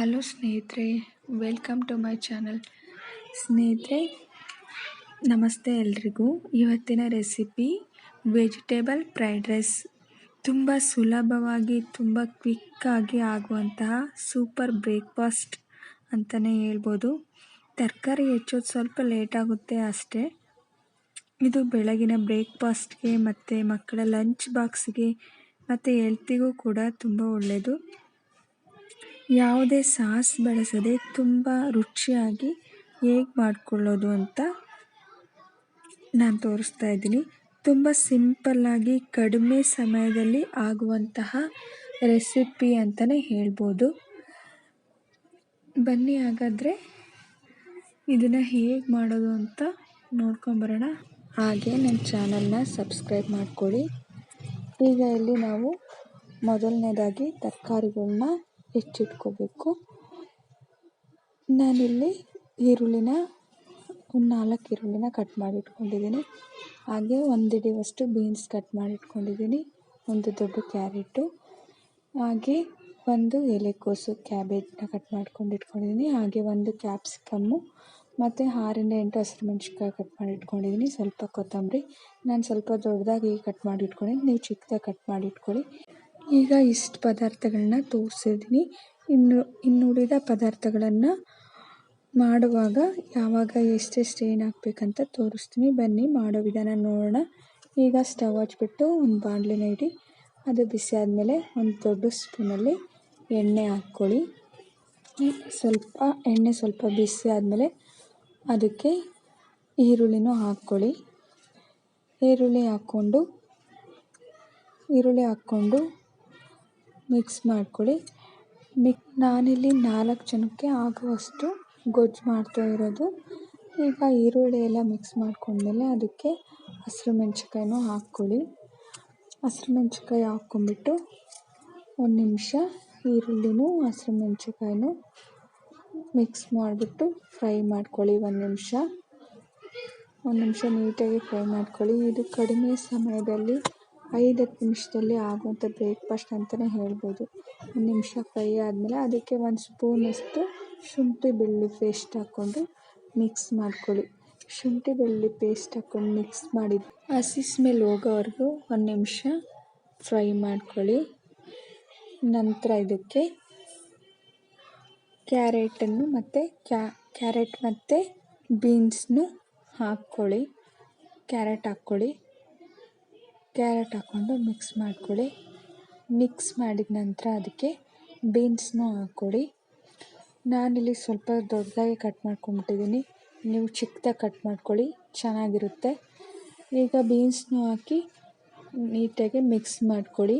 Hello ಸ್ನೇಹಿತರೆ welcome to my channel ಸ್ನೇಹಿತರೆ, ನಮಸ್ತೆ ಎಲ್ರಿಗೂ. ಇವತ್ತಿನ ರೆಸಿಪಿ ವೆಜಿಟೇಬಲ್ ಫ್ರೈಡ್ ರೈಸ್ ತುಂಬ ಸುಲಭವಾಗಿ, ತುಂಬ ಕ್ವಿಕ್ಕಾಗಿ ಆಗುವಂತಹ ಸೂಪರ್ ಬ್ರೇಕ್ಫಾಸ್ಟ್ ಅಂತಲೇ ಹೇಳ್ಬೋದು. ತರಕಾರಿ ಹೆಚ್ಚೋದು ಸ್ವಲ್ಪ ಲೇಟಾಗುತ್ತೆ ಅಷ್ಟೇ. ಇದು ಬೆಳಗಿನ ಬ್ರೇಕ್ಫಾಸ್ಟ್ಗೆ ಮತ್ತು ಮಕ್ಕಳ ಲಂಚ್ ಬಾಕ್ಸ್ಗೆ ಮತ್ತು ಹೆಲ್ತಿಗೂ ಕೂಡ ತುಂಬ ಒಳ್ಳೆಯದು ಯಾವುದೇ ಸಾಸ್ ಬಳಸದೆ ತುಂಬ ರುಚಿಯಾಗಿ ಹೇಗೆ ಮಾಡಿಕೊಳ್ಳೋದು ಅಂತ ನಾನು ತೋರಿಸ್ತಾ ಇದ್ದೀನಿ. ತುಂಬ ಸಿಂಪಲ್ಲಾಗಿ ಕಡಿಮೆ ಸಮಯದಲ್ಲಿ ಆಗುವಂತಹ ರೆಸಿಪಿ ಅಂತಲೇ ಹೇಳ್ಬೋದು. ಬನ್ನಿ ಹಾಗಾದರೆ ಇದನ್ನು ಹೇಗೆ ಮಾಡೋದು ಅಂತ ನೋಡ್ಕೊಂಬರೋಣ. ಹಾಗೆ ನನ್ನ ಚಾನಲ್ನ ಸಬ್ಸ್ಕ್ರೈಬ್ ಮಾಡ್ಕೊಳ್ಳಿ. ಈಗ ಇಲ್ಲಿ ನಾವು ಮೊದಲನೇದಾಗಿ ತರಕಾರಿಗಳನ್ನ ಹೆಚ್ಚಿಟ್ಕೋಬೇಕು. ನಾನಿಲ್ಲಿ ಈರುಳ್ಳಿನ ಒಂದು ನಾಲ್ಕು ಈರುಳ್ಳಿನ ಕಟ್ ಮಾಡಿ ಇಟ್ಕೊಂಡಿದ್ದೀನಿ ಹಾಗೆ ಒಂದು ಹಿಡಿಯುವಷ್ಟು ಬೀನ್ಸ್ ಕಟ್ ಮಾಡಿ ಇಟ್ಕೊಂಡಿದ್ದೀನಿ ಒಂದು ದೊಡ್ಡ ಕ್ಯಾರೆಟು. ಹಾಗೆ ಒಂದು ಎಲೆಕೋಸು ಕ್ಯಾಬೇಜ್ನ ಕಟ್ ಮಾಡ್ಕೊಂಡು ಇಟ್ಕೊಂಡಿದ್ದೀನಿ ಹಾಗೆ ಒಂದು ಕ್ಯಾಪ್ಸಿಕಮ್ಮು ಮತ್ತು ಆರಿಂದ ಎಂಟು ಹಸಿರು ಮೆಣಸಿನ್ಕಾಯಿ ಕಟ್ ಮಾಡಿ ಇಟ್ಕೊಂಡಿದ್ದೀನಿ ಸ್ವಲ್ಪ ಕೊತ್ತಂಬರಿ. ನಾನು ಸ್ವಲ್ಪ ದೊಡ್ಡದಾಗಿ ಕಟ್ ಮಾಡಿ ಇಟ್ಕೊಂಡಿದ್ದೀನಿ ನೀವು ಚಿಕ್ಕದಾಗಿ ಕಟ್ ಮಾಡಿ ಇಟ್ಕೊಳ್ಳಿ ಈಗ ಇಷ್ಟು ಪದಾರ್ಥಗಳನ್ನ ತೋರಿಸಿದ್ದೀನಿ ಇನ್ನು, ಇನ್ನುಳಿದ ಪದಾರ್ಥಗಳನ್ನು ಮಾಡುವಾಗ ಯಾವಾಗ ಎಷ್ಟೆಷ್ಟು ಏನು ಹಾಕ್ಬೇಕಂತ ತೋರಿಸ್ತೀನಿ. ಬನ್ನಿ, ಮಾಡೋ ವಿಧಾನ ನೋಡೋಣ. ಈಗ ಸ್ಟವ್ ಹಚ್ಬಿಟ್ಟು ಒಂದು ಬಾಣಲಿನ ಇಡಿ. ಅದು ಬಿಸಿ ಆದಮೇಲೆ ಒಂದು ದೊಡ್ಡ ಸ್ಪೂನಲ್ಲಿ ಎಣ್ಣೆ ಹಾಕ್ಕೊಳ್ಳಿ. ಸ್ವಲ್ಪ, ಎಣ್ಣೆ ಸ್ವಲ್ಪ ಬಿಸಿ ಆದಮೇಲೆ ಅದಕ್ಕೆ ಈರುಳ್ಳಿನೂ ಹಾಕ್ಕೊಳ್ಳಿ. ಈರುಳ್ಳಿ ಹಾಕ್ಕೊಂಡು ಈರುಳ್ಳಿ ಹಾಕ್ಕೊಂಡು ಮಿಕ್ಸ್ ಮಾಡ್ಕೊಳ್ಳಿ. ಮಿಕ್, ನಾನಿಲ್ಲಿ ನಾಲ್ಕು ಜನಕ್ಕೆ ಆಗುವಷ್ಟು ಗೊಜ್ಜು ಮಾಡ್ತಾ ಇರೋದು. ಈಗ ಈರುಳ್ಳಿ ಎಲ್ಲ ಮಿಕ್ಸ್ ಮಾಡ್ಕೊಂಡ್ಮೇಲೆ ಅದಕ್ಕೆ ಹಸಿರು ಮೆಣ್ಸಿನ್ಕಾಯಿನೂ ಹಾಕ್ಕೊಳ್ಳಿ. ಹಸಿರು ಮೆಣ್ಸಿನ್ಕಾಯಿ ಹಾಕ್ಕೊಂಬಿಟ್ಟು ಒಂದು ನಿಮಿಷ ಈರುಳ್ಳಿನೂ ಹಸಿರು ಮೆಣ್ಸಿನ್ಕಾಯಿನೂ ಮಿಕ್ಸ್ ಮಾಡಿಬಿಟ್ಟು ಫ್ರೈ ಮಾಡ್ಕೊಳ್ಳಿ ಒಂದು ನಿಮಿಷ. ಒಂದು ನಿಮಿಷ ನೀಟಾಗಿ ಫ್ರೈ ಮಾಡ್ಕೊಳ್ಳಿ. ಇದು ಕಡಿಮೆ ಸಮಯದಲ್ಲಿ ಐದು ಹತ್ತು ನಿಮಿಷದಲ್ಲಿ ಆಗುವಂಥ ಬ್ರೇಕ್ಫಾಸ್ಟ್ ಅಂತಲೇ ಹೇಳ್ಬೋದು. ಒಂದು ನಿಮಿಷ ಫ್ರೈ ಆದಮೇಲೆ ಅದಕ್ಕೆ ಒಂದು ಸ್ಪೂನಷ್ಟು ಶುಂಠಿ ಬೆಳ್ಳುಳ್ಳಿ ಪೇಸ್ಟ್ ಹಾಕ್ಕೊಂಡು ಮಿಕ್ಸ್ ಮಾಡ್ಕೊಳ್ಳಿ. ಶುಂಠಿ ಬೆಳ್ಳುಳ್ಳಿ ಪೇಸ್ಟ್ ಹಾಕ್ಕೊಂಡು ಮಿಕ್ಸ್ ಮಾಡಿ ಹಸಿಸ್ ಮೇಲೆ ಹೋಗೋವರೆಗೂ ಒಂದು ನಿಮಿಷ ಫ್ರೈ ಮಾಡ್ಕೊಳ್ಳಿ. ನಂತರ ಇದಕ್ಕೆ ಕ್ಯಾರೆಟನ್ನು ಮತ್ತು ಕ್ಯಾರೆಟ್ ಮತ್ತು ಬೀನ್ಸ್ನು ಹಾಕ್ಕೊಳ್ಳಿ. ಕ್ಯಾರೆಟ್ ಹಾಕ್ಕೊಳ್ಳಿ. ಕ್ಯಾರೆಟ್ ಹಾಕ್ಕೊಂಡು ಮಿಕ್ಸ್ ಮಾಡ್ಕೊಳ್ಳಿ. ಮಿಕ್ಸ್ ಮಾಡಿದ ನಂತರ ಅದಕ್ಕೆ ಬೀನ್ಸ್ನೂ ಹಾಕ್ಕೊಳ್ಳಿ. ನಾನಿಲ್ಲಿ ಸ್ವಲ್ಪ ದೊಡ್ಡದಾಗಿ ಕಟ್ ಮಾಡ್ಕೊಂಬಿಟ್ಟಿದ್ದೀನಿ ನೀವು ಚಿಕ್ಕದಾಗಿ ಕಟ್ ಮಾಡ್ಕೊಳ್ಳಿ, ಚೆನ್ನಾಗಿರುತ್ತೆ. ಈಗ ಬೀನ್ಸ್ನೂ ಹಾಕಿ ನೀಟಾಗಿ ಮಿಕ್ಸ್ ಮಾಡ್ಕೊಳ್ಳಿ.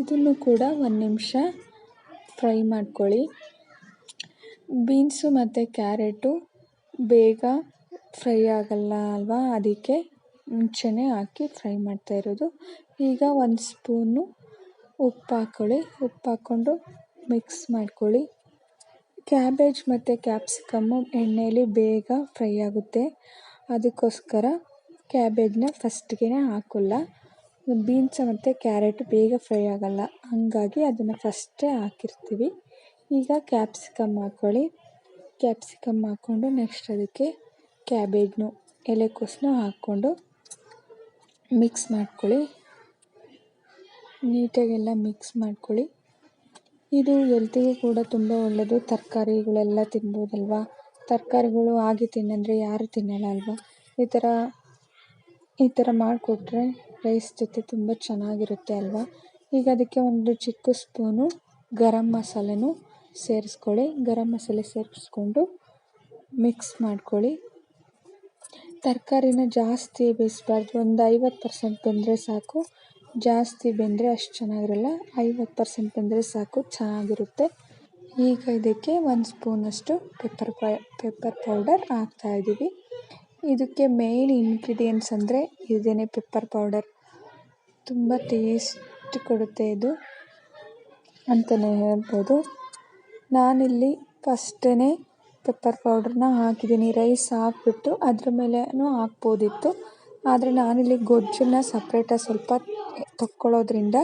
ಇದನ್ನು ಕೂಡ ಒಂದು ನಿಮಿಷ ಫ್ರೈ ಮಾಡ್ಕೊಳ್ಳಿ. ಬೀನ್ಸು ಮತ್ತು ಕ್ಯಾರೆಟು ಬೇಗ ಫ್ರೈ ಆಗಲ್ಲ ಅಲ್ವಾ? ಅದಕ್ಕೆ ಮುಂಚೆನೇ ಹಾಕಿ ಫ್ರೈ ಮಾಡ್ತಾ ಇರೋದು. ಈಗ ಒಂದು ಸ್ಪೂನು ಉಪ್ಪು ಹಾಕ್ಕೊಳ್ಳಿ ಉಪ್ಪು ಹಾಕ್ಕೊಂಡು ಮಿಕ್ಸ್ ಮಾಡ್ಕೊಳ್ಳಿ. ಕ್ಯಾಬೇಜ್ ಮತ್ತು ಕ್ಯಾಪ್ಸಿಕಮ್ಮು ಎಣ್ಣೆಯಲ್ಲಿ ಬೇಗ ಫ್ರೈ ಆಗುತ್ತೆ. ಅದಕ್ಕೋಸ್ಕರ ಕ್ಯಾಬೇಜ್ನ ಫಸ್ಟ್ಗೆ ಹಾಕೋಲ್ಲ. ಬೀನ್ಸ್ ಮತ್ತು ಕ್ಯಾರೆಟ್ ಬೇಗ ಫ್ರೈ ಆಗೋಲ್ಲ. ಹಾಗಾಗಿ ಅದನ್ನು ಫಸ್ಟೇ ಹಾಕಿರ್ತೀವಿ. ಈಗ ಕ್ಯಾಪ್ಸಿಕಮ್ ಹಾಕ್ಕೊಳ್ಳಿ ಕ್ಯಾಪ್ಸಿಕಮ್ ಹಾಕ್ಕೊಂಡು ನೆಕ್ಸ್ಟ್ ಅದಕ್ಕೆ ಕ್ಯಾಬೇಜ್ನು ಎಲೆಕೋಸನ್ನು ಹಾಕ್ಕೊಂಡು ಮಿಕ್ಸ್ ಮಾಡ್ಕೊಳ್ಳಿ. ನೀಟಾಗೆಲ್ಲ ಮಿಕ್ಸ್ ಮಾಡ್ಕೊಳ್ಳಿ. ಇದು ಎಲ್ತಿಗೂ ಕೂಡ ತುಂಬ ಒಳ್ಳೆಯದು ತರಕಾರಿಗಳೆಲ್ಲ ತಿನ್ಬೋದಲ್ವಾ? ತರಕಾರಿಗಳು ಹಾಗೆ ತಿನ್ನಂದರೆ ಯಾರು ತಿನ್ನಲ್ಲ ಅಲ್ವಾ? ಈ ಥರ ಈ ಥರ ಮಾಡಿಕೊಟ್ರೆ ರೈಸ್ ಜೊತೆ ತುಂಬ ಚೆನ್ನಾಗಿರುತ್ತೆ ಅಲ್ವಾ? ಈಗ ಅದಕ್ಕೆ ಒಂದು ಚಿಕ್ಕ ಸ್ಪೂನು ಗರಂ ಮಸಾಲೆನೂ ಸೇರಿಸ್ಕೊಳ್ಳಿ. ಗರಂ ಮಸಾಲೆ ಸೇರಿಸ್ಕೊಂಡು ಮಿಕ್ಸ್ ಮಾಡ್ಕೊಳ್ಳಿ. ತರಕಾರಿನ ಜಾಸ್ತಿ ಬೇಯಿಸ್ಬಾರ್ದು. ಒಂದು ಐವತ್ತು ಪರ್ಸೆಂಟ್ ಬೆಂದರೆ ಸಾಕು. ಜಾಸ್ತಿ ಬೆಂದರೆ ಅಷ್ಟು ಚೆನ್ನಾಗಿರಲ್ಲ. ಐವತ್ತು ಪರ್ಸೆಂಟ್ ಬೆಂದರೆ ಸಾಕು. ಚೆನ್ನಾಗಿರುತ್ತೆ. ಈಗ ಇದಕ್ಕೆ ಒಂದು ಸ್ಪೂನಷ್ಟು ಪೆಪ್ಪರ್ ಪೈ ಪೆಪ್ಪರ್ ಪೌಡರ್ ಹಾಕ್ತಾಯಿದ್ದೀವಿ ಇದಕ್ಕೆ ಮೇಯ್ನ್ ಇಂಗ್ರೀಡಿಯೆಂಟ್ಸ್ ಅಂದರೆ ಇದೇನೆ ಪೆಪ್ಪರ್ ಪೌಡರ್ ತುಂಬ ಟೇಸ್ಟ್ ಕೊಡುತ್ತೆ ಇದು ಅಂತಲೇ ಹೇಳ್ಬೋದು. ನಾನಿಲ್ಲಿ ಫಸ್ಟೇ ಪೆಪ್ಪರ್ ಪೌಡ್ರನ್ನ ಹಾಕಿದ್ದೀನಿ. ರೈಸ್ ಹಾಕ್ಬಿಟ್ಟು ಅದ್ರ ಮೇಲೆಯೂ ಹಾಕ್ಬೋದಿತ್ತು. ಆದರೆ ನಾನಿಲ್ಲಿ ಗೊಜ್ಜನ್ನ ಸಪ್ರೇಟಾಗಿ ಸ್ವಲ್ಪ ತಕ್ಕೊಳ್ಳೋದ್ರಿಂದ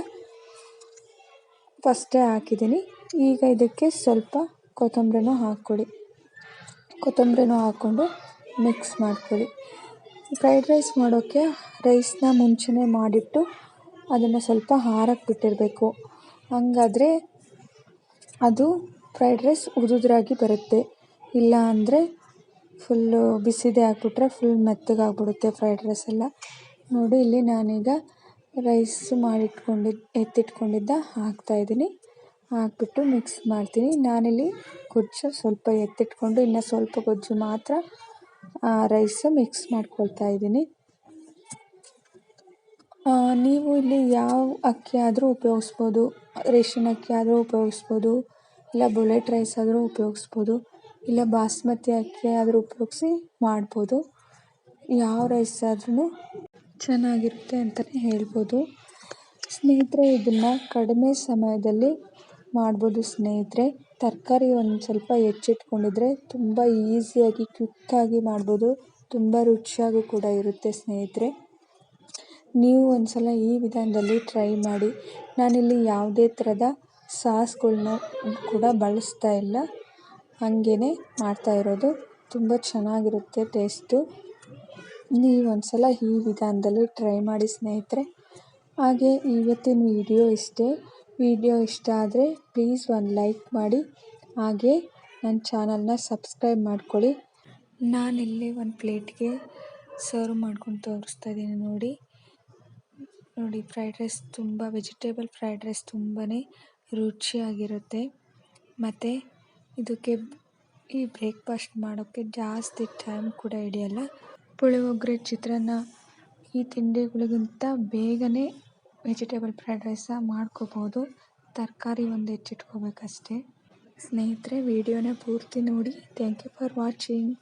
ಫಸ್ಟೇ ಹಾಕಿದ್ದೀನಿ. ಈಗ ಇದಕ್ಕೆ ಸ್ವಲ್ಪ ಕೊತ್ತಂಬರಿನೂ ಹಾಕ್ಕೊಳ್ಳಿ. ಕೊತ್ತಂಬರಿನೂ ಹಾಕ್ಕೊಂಡು ಮಿಕ್ಸ್ ಮಾಡ್ಕೊಳ್ಳಿ. ಫ್ರೈಡ್ ರೈಸ್ ಮಾಡೋಕ್ಕೆ ರೈಸ್ನ ಮುಂಚೆನೇ ಮಾಡಿಟ್ಟು ಅದನ್ನು ಸ್ವಲ್ಪ ಹಾರಕ್ಕೆ ಬಿಟ್ಟಿರಬೇಕು. ಹಂಗಾದರೆ ಅದು ಫ್ರೈಡ್ ರೈಸ್ ಉದುದ್ರಾಗಿ ಬರುತ್ತೆ. ಇಲ್ಲ ಅಂದರೆ ಫುಲ್ಲು ಬಿಸಿದೇ ಹಾಕ್ಬಿಟ್ರೆ ಫುಲ್ ಮೆತ್ತಗಾಗ್ಬಿಡುತ್ತೆ ಫ್ರೈಡ್ ರೈಸ್ ಎಲ್ಲ. ನೋಡಿ, ಇಲ್ಲಿ ನಾನೀಗ ರೈಸ್ ಮಾಡಿಟ್ಕೊಂಡಿದ್ದು ಎತ್ತಿಟ್ಕೊಂಡಿದ್ದ ಹಾಕ್ತಾಯಿದ್ದೀನಿ ಹಾಕ್ಬಿಟ್ಟು ಮಿಕ್ಸ್ ಮಾಡ್ತೀನಿ. ನಾನಿಲ್ಲಿ ಗೊಜ್ಜು ಸ್ವಲ್ಪ ಎತ್ತಿಟ್ಕೊಂಡು, ಇನ್ನು ಸ್ವಲ್ಪ ಗೊಜ್ಜು ಮಾತ್ರ ರೈಸ್ ಮಿಕ್ಸ್ ಮಾಡ್ಕೊಳ್ತಾ ಇದ್ದೀನಿ. ನೀವು ಇಲ್ಲಿ ಯಾವ ಅಕ್ಕಿ ಆದರೂ ಉಪಯೋಗಿಸ್ಬೋದು, ರೇಷನ್ ಅಕ್ಕಿ ಆದರೂ ಉಪಯೋಗಿಸ್ಬೋದು, ಇಲ್ಲ ಬುಲೆಟ್ ರೈಸ್ ಆದರೂ ಉಪಯೋಗಿಸ್ಬೋದು. ಇಲ್ಲ ಬಾಸ್ಮತಿ ಅಕ್ಕಿ ಆದರೂ ಉಪಯೋಗಿಸಿ ಮಾಡ್ಬೋದು. ಯಾವ ರೈಸ್ ಆದ್ರೂ ಚೆನ್ನಾಗಿರುತ್ತೆ ಅಂತಲೇ ಹೇಳ್ಬೋದು. ಸ್ನೇಹಿತರೆ, ಇದನ್ನು ಕಡಿಮೆ ಸಮಯದಲ್ಲಿ ಮಾಡ್ಬೋದು ಸ್ನೇಹಿತರೆ. ತರಕಾರಿ ಒಂದು ಸ್ವಲ್ಪ ಹೆಚ್ಚಿಟ್ಕೊಂಡಿದ್ರೆ ತುಂಬ ಈಸಿಯಾಗಿ ಕ್ವಿಕ್ಕಾಗಿ ಮಾಡ್ಬೋದು. ತುಂಬ ರುಚಿಯಾಗಿ ಕೂಡ ಇರುತ್ತೆ ಸ್ನೇಹಿತರೆ. ನೀವು ಒಂದು ಸಲ ಈ ವಿಧಾನದಲ್ಲಿ ಟ್ರೈ ಮಾಡಿ. ನಾನಿಲ್ಲಿ ಯಾವುದೇ ಥರದ ಸಾಸ್ಗಳನ್ನ ಕೂಡ ಬಳಸ್ತಾ ಇಲ್ಲ. ಹಾಗೇ ಮಾಡ್ತಾ ಇರೋದು. ತುಂಬ ಚೆನ್ನಾಗಿರುತ್ತೆ ಟೇಸ್ಟು. ನೀವು ಒಂದ್ಸಲ ಈ ವಿಧಾನದಲ್ಲಿ ಟ್ರೈ ಮಾಡಿ ಸ್ನೇಹಿತರೆ. ಹಾಗೆ ಇವತ್ತಿನ ವಿಡಿಯೋ ಇಷ್ಟೇ. ವಿಡಿಯೋ ಇಷ್ಟ ಆದರೆ ಪ್ಲೀಸ್ ಒಂದು ಲೈಕ್ ಮಾಡಿ. ಹಾಗೆ ನನ್ನ ಚಾನಲ್ನ ಸಬ್ಸ್ಕ್ರೈಬ್ ಮಾಡ್ಕೊಳ್ಳಿ. ಇಲ್ಲಿ ಒಂದು ಪ್ಲೇಟ್ಗೆ ಸರ್ವ್ ಮಾಡ್ಕೊಂಡು ತೋರಿಸ್ತಾ ಇದ್ದೀನಿ ನೋಡಿ. ನೋಡಿ, ಫ್ರೈಡ್ ರೈಸ್ ತುಂಬ, ವೆಜಿಟೇಬಲ್ ಫ್ರೈಡ್ ರೈಸ್ ತುಂಬಾ ರುಚಿಯಾಗಿರುತ್ತೆ. ಮತ್ತು ಇದಕ್ಕೆ ಈ ಬ್ರೇಕ್ಫಾಸ್ಟ್ ಮಾಡೋಕ್ಕೆ ಜಾಸ್ತಿ ಟೈಮ್ ಕೂಡ ಹಿಡಿಯಲ್ಲ. ಪುಳಿಯೋಗರೆ, ಚಿತ್ರಾನ್ನ, ಈ ತಿಂಡಿಗಳಿಗಿಂತ ಬೇಗನೆ ವೆಜಿಟೇಬಲ್ ಫ್ರೈಡ್ ರೈಸ ಮಾಡ್ಕೋಬೋದು. ತರಕಾರಿ ಒಂದು ಹೆಚ್ಚಿಟ್ಕೋಬೇಕಷ್ಟೇ. ಸ್ನೇಹಿತರೆ, ವಿಡಿಯೋನ ಪೂರ್ತಿ ನೋಡಿ. Thank you for watching.